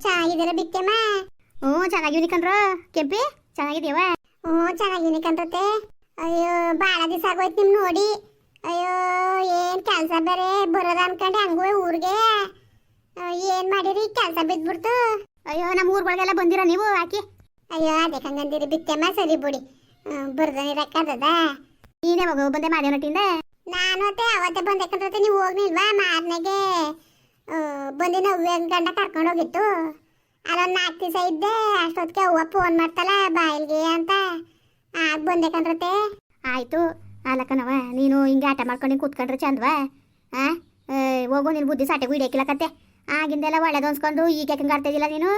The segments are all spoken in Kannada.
ಚೆನ್ನಾಗಿದ್ದೀರ ಬಿಕ್ಕಮ್ಮ ಹ್ಞೂ ಚೆನ್ನಾಗಿವ್ನಿ ಕಣ್ರು. ಕೆಂಪಿ ಚೆನ್ನಾಗಿದ್ದೀವ ಹ್ಞೂ ಚೆನ್ನಾಗಿದ್ದೀನಿ ಕಣ್ರತೆ ಅಯ್ಯೋ ಭಾಳ ದಿವಸ ಆಗೋಯ್ತು ನಿಮ್ ನೋಡಿ. ಅಯ್ಯೋ ಏನು ಕೆಲಸ ಬೇರೆ? ಬರೋದ ಅನ್ಕೊಂಡೆ ಹಂಗೂ ಊರಿಗೆ. ಏನು ಮಾಡಿರಿ? ಕೆಲಸ ಬಿದ್ಬಿಡ್ತು. ಅಯ್ಯೋ ನಮ್ಮ ಊರ್ಗಳಿಗೆಲ್ಲ ಬಂದಿರ ನೀವು ಹಾಕಿ ಅಯ್ಯೋ ಅದಕ್ಕೆ ಹಂಗಂದಿರಿ ಬಿಟ್ಟೆಮ್ಮ ಸರಿ ಬಿಡಿ. ಬರ್ದನಿರಕ್ಕದ ನೀನೇ ಮಗು ಬಂದೆ ಮಾಡ್ಯೋ ನಟಿಂದ ನಾನು ಅತ್ತೆ ಅವತ್ತೆ ಕಂಡ್ರತೆ ನೀವು ಹೋಗ್ನಿಲ್ವಾ ಮಾರನೆಗೆ ಬಂದಿ ನವ್ಯ ಗಂಡ ಕರ್ಕೊಂಡು ಹೋಗಿತ್ತು ಅಲ್ಲೊಂದು ನಾಲ್ಕು ದಿವಸ ಇದ್ದೆ ಅಷ್ಟೊತ್ತಿಗೆ ಅವ್ವ ಫೋನ್ ಮಾಡ್ತಲ್ಲ ಬಾಯಿಲ್ಗೆ ಅಂತ. ಆಗ ಬಂದಕ್ಕಂದ್ರತೆ ಆಯಿತು. ಅಲ್ಲಕ್ಕನವ ನೀನು ಹಿಂಗೆ ಆಟ ಮಾಡ್ಕೊಂಡು ಹಿಂಗೆ ಕೂತ್ಕೊಂಡ್ರೆ ಚಂದವಾ? ಆ? ಏ, ಹೋಗು ನಿನ್ನ ಬುದ್ಧಿ ಸಾಟೆಗೂ ಹಿಡಿಯಕ್ಕಿಲ್ಲ ಕತ್ತೆ ಆಗಿಂದೆಲ್ಲ ಒಳ್ಳೇದು ಅನ್ಸ್ಕೊಂಡು ಈಗ ಯಾಕೆ ಆಡ್ತಿದ್ದಿಲ್ಲ ನೀನು?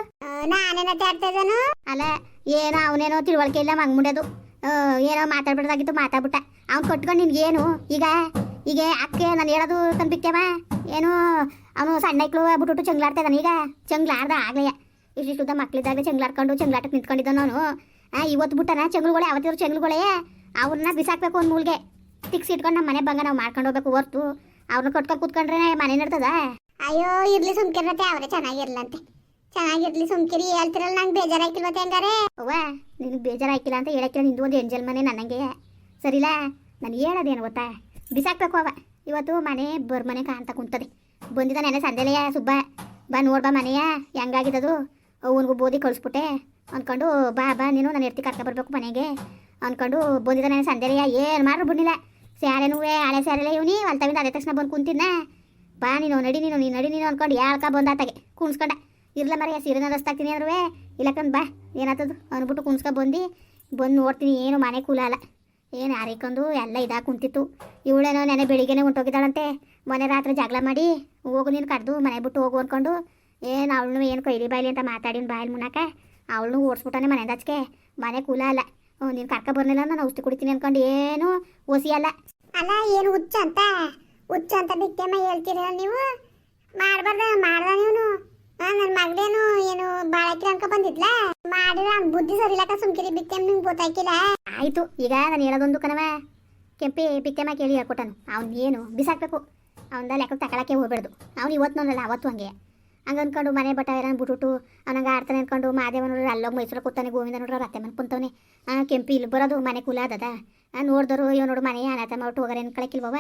ನಾನೇನತ್ತೆ ಆಡ್ತಿದ್ದೇನು ಅಲ್ಲ ಏನೋ ಅವನೇನೋ ತಿಳುವಳಿಕೆ ಇಲ್ಲ ಮಂಗ್ ಮುಂಡೆದು ಏನೋ ಮಾತಾಡ್ಬಿಡ್ದಾಗಿತ್ತು ಮಾತಾಡ್ಬಿಟ್ಟ. ಅವ್ನು ಕೊಟ್ಕೊಂಡು ನಿನ್ಗೇನು? ಈಗ ಈಗ ಅಕ್ಕೆ ನಾನು ಹೇಳೋದು ತಂದ್ಬಿಟ್ಟೆವ? ಏನು ಅವನು ಸಣ್ಣ ಐಕ್ಳು ಬಿಟ್ಬಿಟ್ಟು ಚಂಗ್ಲಾಡ್ತಾ ಇದ್ದಾನೆ. ಈಗ ಚಂಗ್ಲಾಡ್ದ ಆಗ್ಲೇ. ಇಷ್ಟಿಷ್ಟುದ್ದ ಮಕ್ಳಿದ್ದಾಗಲೇ ಚಂಗ್ಲಾಡ್ಕೊಂಡು ಚಂಗ್ಲಾಟಕ್ಕೆ ನಿಂತ್ಕೊಂಡಿದ್ದಾನ ನಾನು ಆ ಇವತ್ತು ಬಿಟ್ಟನ ಚಂಗ್ಳುಗಳೇ ಅವತ್ತಿರೋ ಚಂಗ್ಳುಗಳೇ. ಅವ್ರನ್ನ ಬಿಸಾಕ್ಬೇಕು ಒಂದು ಮೂಲ್ಗೆ. ತಿಕ್ಸ್ ಇಟ್ಕೊಂಡು ನಮ್ಮ ಮನೆ ಬಂಗ ನಾವು ಮಾಡ್ಕೊಂಡು ಹೋಗ್ಬೇಕು ಹೊರ್ತು. ಅವ್ರನ್ನ ಕಟ್ಕೊಂಡು ಕೂತ್ಕೊಂಡ್ರೆ ಮನೆ ನಡ್ತದ? ಅಯ್ಯೋ ಇರ್ಲಿ ಸುಮ್ಕಿರತ್ತೆ ಅವರೇ ಚೆನ್ನಾಗಿರ್ಲಂತೆ. ಚೆನ್ನಾಗಿರ್ಲಿ ಸುಮ್ಕಿರಿ ಹೇಳ್ತಿರಲ್ಲ ನಂಗೆ ಬೇಜಾರಾಯ್ತಿಲ್ವತ್ತೆ ಹಂಗಾರೆ. ಅವ್ವ ನಿನಗೆ ಬೇಜಾರಾಯ್ತಿಲ್ಲ ಅಂತ ಹೇಳಕ್ಕಿಲ್ಲ ನಿಂದು ಒಂದು ಎಂಜಲ್ ಮನೆ ನನಗೆ ಸರಿಲಾ? ನಾನು ಹೇಳೋದೇನು ಗೊತ್ತಾ? ಬಿಸಾಕ್ಬೇಕು ಅವ. ಇವತ್ತು ಮನೆ ಬರ್, ಮನೆ ಕಾಣ್ತ ಕುಂತದೆ. ಬಂದಿದ್ದ ನೆನೆ ಸಂಜೆಲೆಯ ಸುಬ್ಬ. ಬಾ ನೋಡ್ಬಾ ಮನೆಯ. ಹೆಂಗಾಗಿದ್ದದು? ಅವನಿಗೂ ಬೋದಿ ಕಳಿಸ್ಬಿಟ್ಟೆ. ಅಂದ್ಕೊಂಡು ಬಾ ಬಾ, ನೀನು ನಾನು ಎತ್ತಿ ಕರ್ಕೊ ಬರ್ಬೇಕು ಮನೆಗೆ. ಅಂದ್ಕೊಂಡು ಬಂದಿದ್ದ ನೆನೆ ಸಂಜೆಲೆಯ ಏನು ಮಾಡ್ರು ಬಿಡ್ಲಿಲ್ಲ. ಸ್ಯಾರೆನೂ ಹಳೆ ಸ್ಯಾರೆಲ್ಲ ಇವನಿ ಅಲ್ತವಿಂದ ಅದೇ ತಕ್ಷಣ ಬಂದು ಕುಂತಿದ್ನ. ಬಾ, ನೀನು ನಡಿ, ನೀನು ನೀನು ನಡಿ, ನೀನು ಅಂದ್ಕೊಂಡು ಯಾಳ್ಕ ಬಂದಾತಾಗೆ ಕುಣ್ಸ್ಕೊಂಡ, ಇರ್ಲ ಮರ ಸೀರೆನ ರಸ್ತಾಗ್ತೀನಿ ಅಂದ್ರೂ ಇಲ್ಲಕಂದು ಬಾ ಏನಾಗ್ತದು ಅಂದ್ಬಿಟ್ಟು ಕುಣ್ಸ್ಕೊ ಬಂದು. ಬಂದು ನೋಡ್ತೀನಿ, ಏನು ಮನೆ ಕೂಲ ಅಲ್ಲ. ಏನು ಯಾರಿಕೊಂದು ಎಲ್ಲ ಇದಾಗ ಕುಂತಿತ್ತು. ಇವಳೇನೋ ನೆನೆ ಬೆಳಿಗ್ಗೆನೆ ಹೊಂಟೋಗಿದ್ದಾಳಂತೆ. ಮೊನ್ನೆ ರಾತ್ರಿ ಜಗಳ ಮಾಡಿ ಹೋಗು ನೀನು ಕರೆದು ಮನೆ ಬಿಟ್ಟು ಹೋಗು ಅಂದ್ಕೊಂಡು ಏನು ಅವಳನ್ನು ಏನು ಕೈಲಿ ಬಾಯಿಲಿ ಅಂತ ಮಾತಾಡಿನ ಬಾಯಲ್ಲಿ ಮುನ್ನಾಕ? ಅವಳನ್ನು ಓಡಿಸ್ಬಿಟ್ಟಾನೆ ಮನೆಯಿಂದ ಹಚ್ಕೆ ಮನೆ ಕೂಲ ಅಲ್ಲ. ನೀನು ಕರ್ಕ ಬರ್ಲಿಲ್ಲ ನಾನು ಔಷಧಿ ಕುಡಿತೀನಿ ಅಂದ್ಕೊಂಡು ಏನು ಓಸಿ ಅಲ್ಲ. ಅಲ್ಲ, ಏನು ಹುಚ್ಚ ಅಂತ? ಹುಚ್ಚ ಅಂತ ಬಿಟ್ಟೆಮ್ಮ ಹೇಳ್ತೀರಲ್ಲ ನೀವು? ಮಾಡ್ಬಾರ್ದ, ಮಾಡ್ದ ನೀವು ನನ್ನ ಮಗಳೇನು ಏನು ಬಾಳಕಿರ ಅನ್ಕೊ ಬಂದಿದ್ಲ? ಮಾಡಿರ ಬುದ್ಧಿ ಸರಿಲಕ್ಕ ಸುಮ್ಕಿರಿ ಬಿಟ್ಟೆಮ್ ನಿಂಗೆ ಗೊತ್ತಾಯ್ಕಿಲ್ಲ ಆಯಿತು, ಈಗ ನಾನು ಹೇಳೋದೊಂದು ಕಣವ ಕೆಂಪಿ ಪಿಕ್ಕೆಮ್ಮ ಕೇಳಿ ಹೇಳ್ಕೊಟ್ಟನು. ಅವ್ನು ಏನು ಬಿಸಾಕಬೇಕು? ಅವನ ಲೆಕ್ಕ ತಗೊಳಕ್ಕೆ ಹೋಗ್ಬಾರ್ದು ಅವ್ನು ಇವತ್ತು ನೋಡಲ್ಲ ಅವತ್ತು ಹಂಗೆ. ಹಂಗೆ ಅಂದ್ಕೊಂಡು ಮನೆ ಬಟ್ಟ ಏನಾರು ಬಿಟ್ಬಿಟ್ಟು ಅವನಂಗೆ ಆಡ್ತಾನೆ ಅಂದ್ಕೊಂಡು ಮಾದೇವ ನೋಡ್ರಿ ಅಲ್ಲೋಗಿ ಮೈಸೂರು ಕೂತಾನೆ, ಗೋವಿಂದ ನೋಡ್ರಿ ಅತ್ತೆ ಮನೆ ಕುಂತವನೆ. ಕೆಂಪಿ ಇಲ್ಲಿ ಬರೋದು ಮನೆ ಕುಲ ಅದದ. ನೋಡಿದ್ರು ಇವ್ ನೋಡು ಮನೆ ಅನಾಥ ಮಾಡ್ಬಿಟ್ಟು ಹೋಗಾರೆ ಅನ್ಕೊಳಕಿಲ್ವವ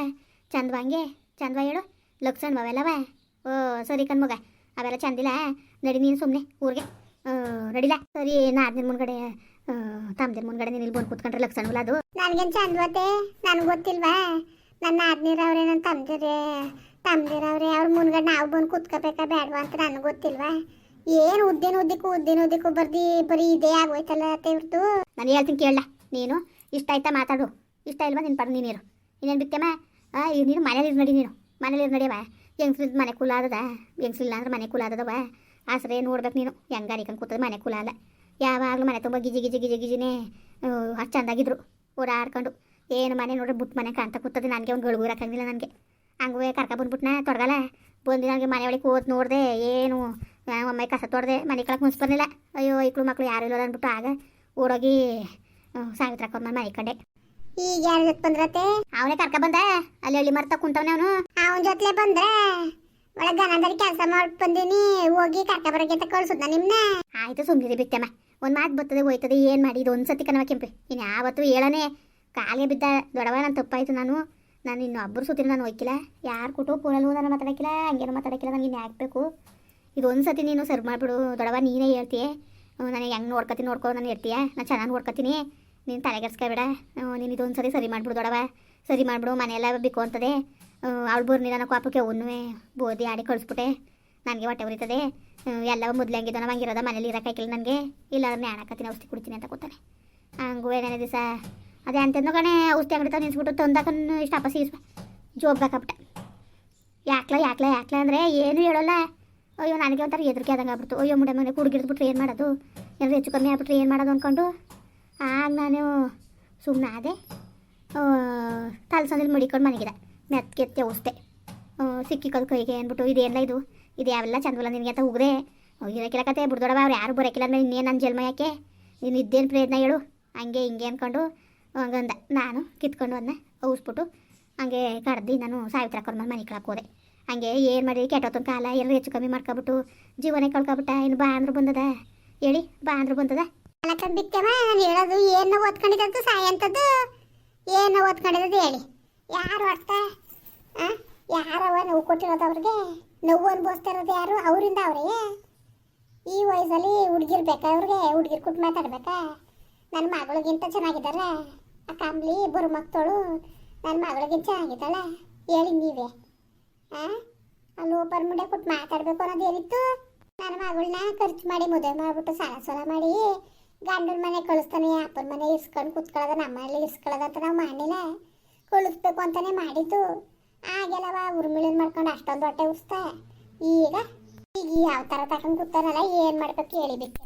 ಚಂದವಂಗೆ ಚಂದವ ಹೇಳು? ಲಕ್ಷಣ ಅವೆಲ್ಲವ ಓ, ಸರಿ ಕಣ್ಮಗ ಅವೆಲ್ಲ ಚಂದಿಲ್ಲ? ನಡಿ ನೀನು ಸುಮ್ಮನೆ ಊರಿಗೆ. ನಡಿಲ್ಲ ಸರಿ ನಾ ಅದ್ನ ಮುಂದ್ಗಡೆ ತಮ್ಮದಿನ ಮುಂದ್ಗಡೆ ನೀನು ಇಲ್ಲಿ ಬಂದು ಕೂತ್ಕೊಂಡ್ರೆ ಲಕ್ಷಣ ಅದು. ಚಂದ ಚಂದ್ವತೆ ನನಗೆ ಗೊತ್ತಿಲ್ವಾ? ನನ್ನ ಆದ್ನೀರವ್ರೆ ನನ್ನ ತಮ್ದಿರೇ ತಮ್ಮದಿರವ್ರೆ ಅವ್ರ ಮುಂದ್ಗಡೆ ನಾವು ಬಂದು ಕೂತ್ಕೋಬೇಕಾ ಬೇಡವಾ ಅಂತ ನನಗೆ ಗೊತ್ತಿಲ್ವಾ? ಏನು ಉದ್ದಿನ ಉದ್ದಿಕ್ಕೂ ಉದ್ದಿನ ಉದ್ದಿಕ್ಕೂ ಬರ್ದಿ ಬರೀ ಇದೇ ಆಗೋಯ್ತಲ್ಲ ತೇವ್ರದು ಇವ್ರದ್ದು ನಾನು ಹೇಳ್ತೀನಿ ಕೇಳಲ್ಲ ನೀನು ಇಷ್ಟ ಆಯ್ತಾ ಮಾತಾಡು. ಇಷ್ಟ ಇಲ್ವಾ ನಿನ್ನ ಪರ ನೀನಿರು ಇನ್ನೇನು ಬಿತ್ತಮ್ಮ ಈಗ ನೀನು ಮನೇಲಿ ಇರು ನಡಿ ನೀನು. ಮನೇಲಿ ಇರು ಹೆಂಗ್ ಹೆಂಗ್ಸ್ರಿದ್ ಮನೆ ಕುಲ ಆದದ? ಹೆಂಗ್ಸ್ರಿಲ್ಲ ಅಂದ್ರೆ ಮನೆ ಕುಲ ಆದದವ? ಆಸರೆ ನೋಡ್ಬೇಕು ನೀನು. ಹೆಂಗಾರಿಕಂಗೆ ಕೂತದ ಮನೆ ಕುಲ ಅಲ್ಲ ಯಾವಾಗಲೂ ಮನೆ ತುಂಬ ಗಿಜಿ ಗಿಜಿ ಗಿಜಿ ಗಿಜಿನೇ ಅಷ್ಟು ಚಂದಾಗಿದ್ರು ಓಡಾಡ್ಕೊಂಡು. ಏನು ಮನೆ ನೋಡ್ರಿ ಬುಟ್ ಮನೆ ಕಾಣ್ತಾ ಕೂತದೆ. ನನಗೆ ಒಂದು ಹಾಕಂಗಿಲ್ಲ ನನಗೆ. ಹಂಗೆ ಕರ್ಕ ಬಂದ್ಬಿಟ್ನ ತೊಡಗಲ್ಲ. ಬಂದು ನನಗೆ ಮನೆ ಒಳಗೆ ಕೂತ್ ನೋಡಿದೆ ಏನು ಒಮ್ಮೆ ಕಸ ತೊಡ್ದೆ ಮನೆ ಕಳಕ್ಕೆ ಮುನ್ಸ್ ಬರ್ಲಿಲ್ಲ. ಅಯ್ಯೋ ಇಕ್ಳು ಮಕ್ಕಳು ಯಾರು ಇಲ್ಲ ಅಂದ್ಬಿಟ್ಟು ಆಗ ಓಡೋಗಿ ಸಾವಿತ್ರಕ್ಕ ಮನೆ ಕಡೆ. ಈಗ ಯಾರ ಜೊತೆ ಬಂದ್ರತೆ ಅವನೇ ಕರ್ಕ ಬಂದ. ಅಲ್ಲಿ ಹಳ್ಳಿ ಮರ್ತ ಕುಂತವನೆ ಅವನು. ಅವನ ಜೊತೆ ಬಂದ್ರೆ? ಒಳಗೆ ಗನದಲ್ಲಿ ಕೆಲಸ ಮಾಡಿ ಬಂದೀನಿ ಹೋಗಿ ಕರ್ಕ ಬರಕ್ಕೆ ಅಂತ ಕಳ್ಸುದ ನಿಮ್ನ? ಆಯ್ತು ಸುಮ್ಮನೆ ಬಿತ್ತಮ್ಮ ಒಂದು ಮಾತು ಬರ್ತದೆ, ಹೋಯ್ತದೆ, ಏನು ಮಾಡಿ, ಇದು ಒಂದು ಸತಿ ಕೆಂಪಿ. ಇನ್ನು ಯಾವತ್ತೂ ಹೇಳನೆ, ಕಾಲೇ ಬಿದ್ದ ದೊಡವ ನಾನು ತಪ್ಪಾಯಿತು ನಾನು. ನಾನು ಇನ್ನು ಒಬ್ಬರು ಸುತ್ತಿನ ನಾನು ಹೋಯ್ಕಿಲ್ಲ. ಯಾರು ಕೊಟ್ಟು ಫೋನಲ್ಲಿ ನಾನು ಮಾತಾಡಕ್ಕಿಲ್ಲ, ಹಂಗೇನು ಮಾತಾಡಕ್ಕಿಲ್ಲ, ನನಗೆ ಇನ್ನು ಹಾಕ್ಬೇಕು ಇದು ಒಂದು ನೀನು ಸರ್ವ್ ಮಾಡಿಬಿಡು ದೊಡವ ನೀನೇ ಹೇಳ್ತೀಯ. ನಾನು ಹೆಂಗೆ ನೋಡ್ಕೊತೀನಿ ನೋಡ್ಕೊ, ನಾನು ಇರ್ತೀಯ ನಾನು ಚೆನ್ನಾಗಿ ನೋಡ್ಕೊತೀನಿ. ನೀನು ತಲೆಗೆಡ್ಸ್ಕೊಬೇಡ ನೀನು ಇದೊಂದು ಸರಿ ಸರಿ ಮಾಡಿಬಿಡು ದೊಡವ ಸರಿ ಮಾಡಿಬಿಡು, ಮನೆಯೆಲ್ಲ ಬಿಕ್ಕು ಅಂತದೆ. ಅವಳು ಬರ್ನಿಲ್ಲ ಅನ್ನೋ ಕಾಪಕ್ಕೆ ಅವನು ಬೋದಿ ಆಡಿ ಕಳಿಸ್ಬಿಟ್ಟೆ. ನನಗೆ ಹೊಟ್ಟೆ ಉರಿತದೆ. ಎಲ್ಲ ಮೊದ್ಲು ಹೆಂಗಿದ್ದು ನಾವು ಹಂಗಿರೋದ ಮನೇಲಿ ಇರೋಕ್ಕಾಗಿಲ್ಲ ನನಗೆ ಇಲ್ಲ ಅವ್ರನ್ನ ಹಾಕತ್ತೀನಿ ಔಷಧಿ ಕುಡಿತೀನಿ ಅಂತ ಕೂತಾನೆ. ಹಂಗೂ ಏನೇನೇ ದಿವಸ ಅದೇ ಅಂತಂದು ಕಣೆ, ಔಷಧಿ ಅಂಗಡಿ ತಂದು ನಿಲ್ಸ್ಬಿಟ್ಟು ತಂದಾಕನ್ನು ಇಷ್ಟ ಅಪ್ಪ ಸೀಸ್ ಜೋಬ್ ಹಾಕಬಿಟ್ಟ. ಯಾಕ್ಲ ಯಾಕ್ಲ ಯಾಕ್ಲ ಅಂದರೆ ಏನು ಹೇಳೋಲ್ಲ. ಅಯ್ಯೋ, ನನಗೆ ಒಂಥರ ಎದುರಿಕೆ ಆದಂಗೆ ಅಯ್ಯೋ, ಮುಡ ಮನೆ ಕುಡ್ಗಿಡ್ದ್ಬಿಟ್ರೆ ಏನು ಮಾಡೋದು? ಏನಾದ್ರು ಹೆಚ್ಚು ಕಮ್ಮಿ ಆಗ್ಬಿಟ್ರೆ ಏನು ಮಾಡೋದು ಅಂದ್ಕೊಂಡು ಆಗ ನಾನು ಸುಮ್ಮನೆ ಆದೆ. ತಲ್ಸಂದಲ್ಲಿ ಮಡಿಕೊಂಡು ಮನೆಗಿದೆ ಮೆತ್ಕೆತ್ತಿ ಔಷಧಿ. ಸಿಕ್ಕಿಕೋದು ಕೈಗೆ ಅಂದ್ಬಿಟ್ಟು ಇದೇನಿಲ್ಲ ಇದು? ಇದು ಯಾವೆಲ್ಲ ಚಂದವಲ್ಲ ನಿನಗೆ ಅಂತ ಉಗ್ರೆ. ಇರಕ್ಕಿಲ್ಲ ಕತೆ ಬಿಡ್ದೊಡವ ಅವ್ರು ಯಾರು ಬರೋಕಿಲ್ಲ ಅಂದ್ರೆ ಇನ್ನೇನು ನನ್ನ ಜನ್ಮ ಯಾಕೆ? ನೀನು ಇದ್ದೇನು ಪ್ರಯತ್ನ ಹೇಳು. ಹಂಗೆ ಹಿಂಗೆ ಅಂದ್ಕೊಂಡು ಹಂಗಂದ ನಾನು ಕಿತ್ಕೊಂಡು ಅದನ್ನ ಔಸ್ಬಿಟ್ಟು ಹಂಗೆ ಕಡ್ದು ನಾನು ಸಾವಿತ್ರ ಕರ್ಮ ಮನೆ ಕಳಕ್ಕೆ ಹೋದೆ. ಹಂಗೆ ಏನು ಮಾಡಿ ಕೆಟ್ಟೋತನ ಕಾಲ ಎಲ್ಲರೂ ಹೆಚ್ಚು ಕಮ್ಮಿ ಮಾಡ್ಕೊಬಿಟ್ಟು ಜೀವನ ಕಳ್ಕೊಬಿಟ್ಟ. ಇನ್ನು ಬಾ ಅಂದ್ರೂ ಬಂದದ. ಹೇಳಿ, ಬಾ ಅಂದ್ರೂ ಬಂದದ. ಬಿತ್ತಮ್ಮ ನಾನು ಹೇಳೋದು ಏನು ಓದ್ಕೊಂಡಿದ್ದು ಸಾಯ ಅಂತದ್ದು ಏನು ಓದ್ಕೊಂಡಿದ್ದು ಹೇಳಿ. ಯಾರು ಅರ್ಥ? ಯಾರವ ನೋವು ಕೊಟ್ಟಿರೋದು ಅವ್ರಿಗೆ? ನೋವು ಅನುಭವಿಸ್ತಾ ಇರೋದು ಯಾರು? ಅವರಿಂದ ಅವರೇ? ಈ ವಯಸ್ಸಲ್ಲಿ ಹುಡುಗಿರ್ ಬೇಕಾ ಅವ್ರಿಗೆ ಹುಡುಗಿರ್ ಕುಟ್ ಮಾತಾಡ್ಬೇಕಾ? ನನ್ನ ಮಗಳಿಗಿಂತ ಚೆನ್ನಾಗಿದ್ದಾರೆ ಆ ಕಾಂಬ್ಲಿ ಬರು ಮಕ್ಕಳು ನನ್ನ ಮಗಳಿಗಿಂತ ಚೆನ್ನಾಗಿದ್ದಾಳೆ? ಹೇಳಿ ನೀವೇ. ಆ? ಅಲ್ಲಿ ಒಬ್ಬರ ಮುಂದೆ ಕೊಟ್ಟು ಮಾತಾಡಬೇಕು ಅನ್ನೋದು ಏನಿತ್ತು? ನನ್ನ ಮಗಳನ್ನ ಖರ್ಚು ಮಾಡಿ ಮದುವೆ ಮಾಡಿಬಿಟ್ಟು ಸಾಲ ಸಾಲ ಮಾಡಿ ಗಂಡನ ಮನೆ ಕಳಿಸ್ತಾನೆ, ಅಪ್ಪನ ಮನೆ ಇಸ್ಕೊಂಡು ಕುತ್ಕೊಳ್ಳೋದ ನಮ್ಮ ಮನೇಲಿ ಇಸ್ಕೊಳ್ಳೋದಂತ ನಾವು ಮಾಡಿಲ್ಲ. ಕಳಿಸ್ಬೇಕು ಅಂತಲೇ ಮಾಡಿದ್ದು. ಆಗೆಲ್ಲವ ಉರ್ಮಿಳಿನ ಮಾಡ್ಕೊಂಡು ಅಷ್ಟೊಂದು ಹೊಟ್ಟೆ ಉಸ್ತ. ಈಗ ಈಗ ಯಾವ ಥರ ತಕೊಂಡು ಕೂತಾರಲ್ಲ ಏನು ಮಾಡ್ಬೇಕು ಹೇಳಿ ಬಿಟ್ಟು.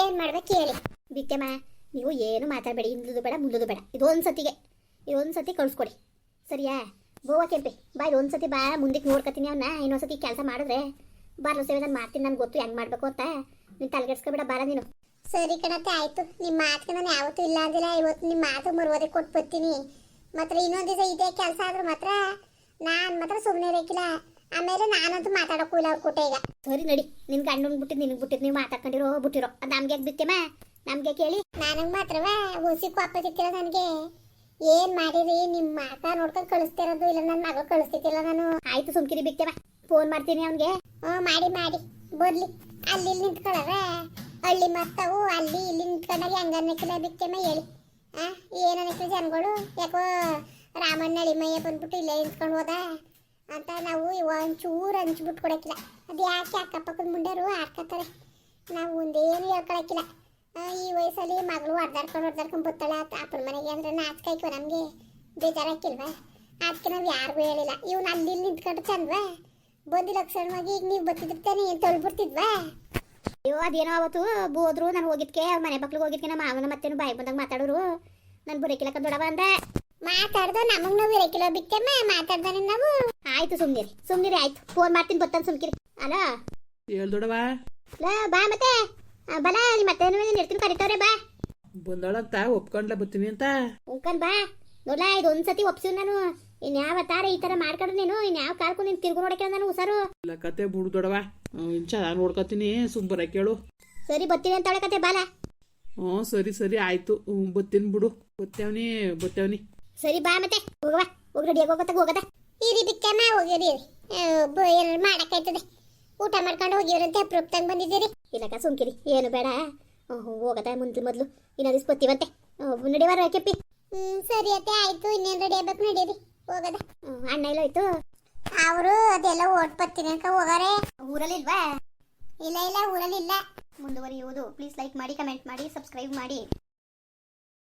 ಏನು ಮಾಡ್ಬೇಕು ಕೇಳಿ. ಬಿತ್ತೆಮ್ಮ ನೀವು ಏನು ಮಾತಾಡಬೇಡಿ, ಹಿಂದುದು ಬೇಡ, ಮುಂದುದು ಬೇಡ. ಇದೊಂದು ಸತಿಗೆ. ಇದೊಂದು ಸತಿ ಕಳಿಸ್ಕೊಡಿ. ಸರಿಯಾ? ಗೋವಾ ಕೆಂಪೆ. ಬಾ, ಇದೊಂದು ಸತಿ ಬಾ ಮುಂದಕ್ಕೆ ನೋಡ್ಕೊತೀನಿ ಅವನ್ನ ಇನ್ನೊಂದು ಸತಿ ಕೆಲಸ ಮಾಡಿದ್ರೆ. ಬಾರ್ಲು ಸೇವೆ ನಾನು ಮಾಡ್ತೀನಿ ನನಗೆ ಗೊತ್ತು ಹೆಂಗೆ ಮಾಡಬೇಕು ಅಂತ. ನೀನು ತಲೆಗೆಡ್ಸ್ಕೊಬೇಡ ಬಾರ ನೀನು. ಸರಿ ಕಣತ್ತೆ, ಆಯ್ತು. ನಿಮ್ಮ ಮಾತಿಗೆ ನಾನು ಯಾವತ್ತೂ ಇಲ್ಲ ಅಂದಿಲ್ಲ. ಇವತ್ತು ನಿಮ್ಮ ಮಾತು ಮರುವುದೇ ಕೊಟ್ಟು ಬರ್ತೀನಿ. ಮಾತ್ರ ಇನ್ನೊಂದು ದಿವಸ ಇದೇ ಕೆಲಸ ಆದ್ರೂ ಮಾತ್ರ ನಾನು ಮಾತ್ರ ಸುಮ್ಮನೆ ಇರಕಿಲ್ಲ ಆಮೇಲೆ ನಾನಂತೂ ಮಾತಾಡೋಕ್ಕೂ ಇಲ್ಲ ಅವ್ರ ಕೂಟ ಈಗ. ಸರಿ ನಡಿ ನಿನ್ ಗಂಡನ್ ಬಿಟ್ಟು ನಿನಗೆ ಬಿಟ್ಟಿದ್ ನೀವು ಮಾತಾಡ್ಕೊಂಡಿರೋ ಬಿಟ್ಟಿರೋ ಅದು ನಮ್ಗೆ ಯಾಕೆ ಬಿತ್ತೆಮ್ಮ ನಮ್ಗೆ ಕೇಳಿ. ನನಗೆ ಮಾತ್ರವ ಹುಸಿ ಕೋಪ ಸಿಕ್ಕಿಲ್ಲ ನನಗೆ. ಏನ್ ಮಾಡಿರಿ ನಿಮ್ಮ ಮಾತ ನೋಡ್ಕೊಂಡು ಕಳಿಸ್ತಿರೋದು ಇಲ್ಲ ನನ್ನ ಮಗ ಕಳಿಸ್ತಿದ್ದಿಲ್ಲ ನಾನು. ಆಯ್ತು ಸುಮ್ಕಿರಿ ಬಿತ್ತೆಮ್ಮ ಫೋನ್ ಮಾಡ್ತೀನಿ ಅವನಿಗೆ. ಹ್ಞೂ ಮಾಡಿ ಮಾಡಿ. ಬರ್ಲಿ. ಅಲ್ಲಿ ಇಲ್ಲಿ ನಿಂತ್ಕೊಳ್ಳವ ಹಳ್ಳಿ ಮತ್ತವು ಅಲ್ಲಿ ಇಲ್ಲಿ ನಿಂತ್ಕೊಂಡಾಗ ಹೆಂಗ ಅನ್ನಕ್ಕಿಲ್ಲ ಬಿತ್ತಮ್ಮ ಹೇಳಿ. ಆ ಏನು ಅನ್ನಕ್ಕಿಲ್ಲ ಜನಗಳು? ಯಾಕೋ ರಾಮಣ್ಣ ಲಿಮಯ್ಯ ಬಂದ್ಬಿಟ್ಟು ಇಲ್ಲೇ ನಿಂತ್ಕೊಂಡು ಹೋದ. ಅಂತ ನಾವು ಒಂಚೂರು ಹಂಚ್ಬಿಟ್ಟು ಕೊಡೋಕ್ಕಿಲ್ಲ. ಅದು ಯಾಕೆ ಅಕ್ಕಪಕ್ಕದ ಮುಂಡೆರು ಹಾಕತ್ತಾರೆ ನಾವು ಒಂದೇನು ಹೇಳ್ಕೊಳಕ್ಕಿಲ್ಲ. ಈ ವಯಸ್ಸಲ್ಲಿ ಮಗಳು ಹೊಡೆದಾಡ್ಕೊಂಡು ಹೊಡೆದಾಡ್ಕೊಂಡು ಬರ್ತಾಳೆ ಆತ ಅಪ್ಪನ ಮನೆಗೆ ಅಂದ್ರೆ ನಾಚ್ಕಾಯ್ಕೋ ನಮಗೆ. ಬೇಜಾರಾಕಿಲ್ವಾ ಅದಕ್ಕೆ ನಾವು ಯಾರಿಗೂ ಹೇಳಿಲ್ಲ. ಇವ್ನು ಅಲ್ಲಿ ನಿಂತ್ಕೊಂಡು ಚಂದ್ವಾ? ಬಂದಿಲ್ಲ ಲಕ್ಷಣವಾಗಿ ಈಗ ನೀವು ಬತ್ತಿದ್ತಾನೆ ಏನು ತೊಳ್ಬಿಡ್ತಿದ್ವಾ? ಅಯ್ಯೋ, ಅದೇನೋ ಅವತ್ತು ಬೋದ್ರು ನಾನು ಹೋಗಿದ್ಕೆ ಮನೆ ಮಕ್ಳಿಗೆ ಹೋಗಿದ್ಕೆ, ನಮ್ಮ ಮಾವನ ಮತ್ತೇನು ಬಾಯಿ ಬಂದಾಗ ಮಾತಾಡೋರು. ನಾನು ಬರೋಕಿಲ್ಲ ದೊಡವ ಅಂದೆ. ಮಾತಾಡ್ದು ನಮಗ್ ನಾವು ಇರಕಿಲ್ಲ. ಬಿತ್ತಮ್ಮ ಮಾತಾಡ್ದಾನೆ ನಾವು. ಆಯ್ತು ಸುಮ್ನಿರಿ ಸುಮ್ನಿರಿ ಆಯ್ತು. ಫೋನ್ ಮಾಡ್ತೀನಿ ಬರ್ತಾನೆ ಸುಮ್ಕಿರಿ. ಅಲೋ? ಹೇಳ್ ದೊಡವ ಲಾ ಬಾ ಮತ್ತೆ. ಆ, ಬಲ ಅಲ್ಲಿ ಮತ್ತೆ ನಿರ್ತೀನಿ ಕರಿತವ್ರೆ ಬಾ. ಬಂದಾಳಂತ ಒಪ್ಕೊಂಡ್ಲ ಬರ್ತೀನಿ ಅಂತ. ಉಂಕನ್ ಬಾ. ನೋಡ್ಲಾ ಇದು ಒಂದ್ಸತಿ ಒಪ್ಸಿವ್ ನಾನು. ಇನ್ಯಾವ ತಾರ ಈ ತರ ಮಾಡ್ಕೊಂಡು ನೀನು ಇನ್ಯಾವ ಕಾಲ್ಕು ನೀನು ತಿರ್ಗು ನೋಡಕ್ಕೆ ನಾನು ಹುಷಾರು. ಇಲ್ಲ ಕತೆ ಬಿಡು ದೊಡವ ಇನ್ ಚೆನ್ನಾಗಿ ನೋಡ್ಕೊತೀನಿ ಸುಮ್ ಕೇಳು. ಸರಿ ಬರ್ತೀನಿ ಅಂತ ಕತೆ ಬಾಲ ಹ್ಞೂ ಸರಿ ಸರಿ ಆಯ್ತು. ಹ್ಞೂ ಬತ್ತೀನಿ ಬಿಡು. ಬತ್ತೇವ್ನಿ ಬತ್ತೇವ್ನಿ ಸರಿ ಬಾ ಮತ್ತೆ ಹೋಗವಾ ಹೋಗಿ ರೆಡಿಯಾಗಿ ಹೋಗತ ಹೋಗದ. ಇರಿ ಬಿತ್ತಮ್ಮ ಹೋಗಿರಿ ಏನಾರು ಮಾಡಕ್ಕಾಯ್ತದೆ. ಊಟ ಮಾಡ್ಕೊಂಡು ಹೋಗಿವ್ರಂತೆ ಅಪ್ರೂಪ್ತಂಗ್ ಬಂದಿದ್ದೀರಿ. ಇಲ್ಲಕ್ಕ ಸುಮ್ಕಿರಿ. ಏನು ಬೇಡ. ಹೋಗದ ಮುಂದೆ ಮೊದಲು. ಇನ್ನೊಂದು ದಿವ್ಸ ನಡಿ ಬರ ಕೆಪ್ಪಿ ಹ್ಮ್ ಸರಿ ಅತ್ತೆ ಆಯ್ತು. ಇನ್ನೇನು ರೆಡಿ ಆಗ್ಬೇಕು ನಡೀರಿ. ಹೋಗದ. ಅಣ್ಣ ಇಲ್ಲ ಹೋಯ್ತು? ಅವರು ಅದೆಲ್ಲ ಓಟ್ ಬರ್ತೀನಿ ಅಂತ ಹೋಗಾರೆ ಊರಲ್ಲಿ ಇಲ್ವಾ? ಇಲ್ಲ ಇಲ್ಲ ಊರಲ್ಲಿ ಇಲ್ಲ. ಮುಂದುವರಿಯುವುದು. ಪ್ಲೀಸ್ ಲೈಕ್ ಮಾಡಿ ಕಮೆಂಟ್ ಮಾಡಿ ಸಬ್ಸ್ಕ್ರೈಬ್ ಮಾಡಿ.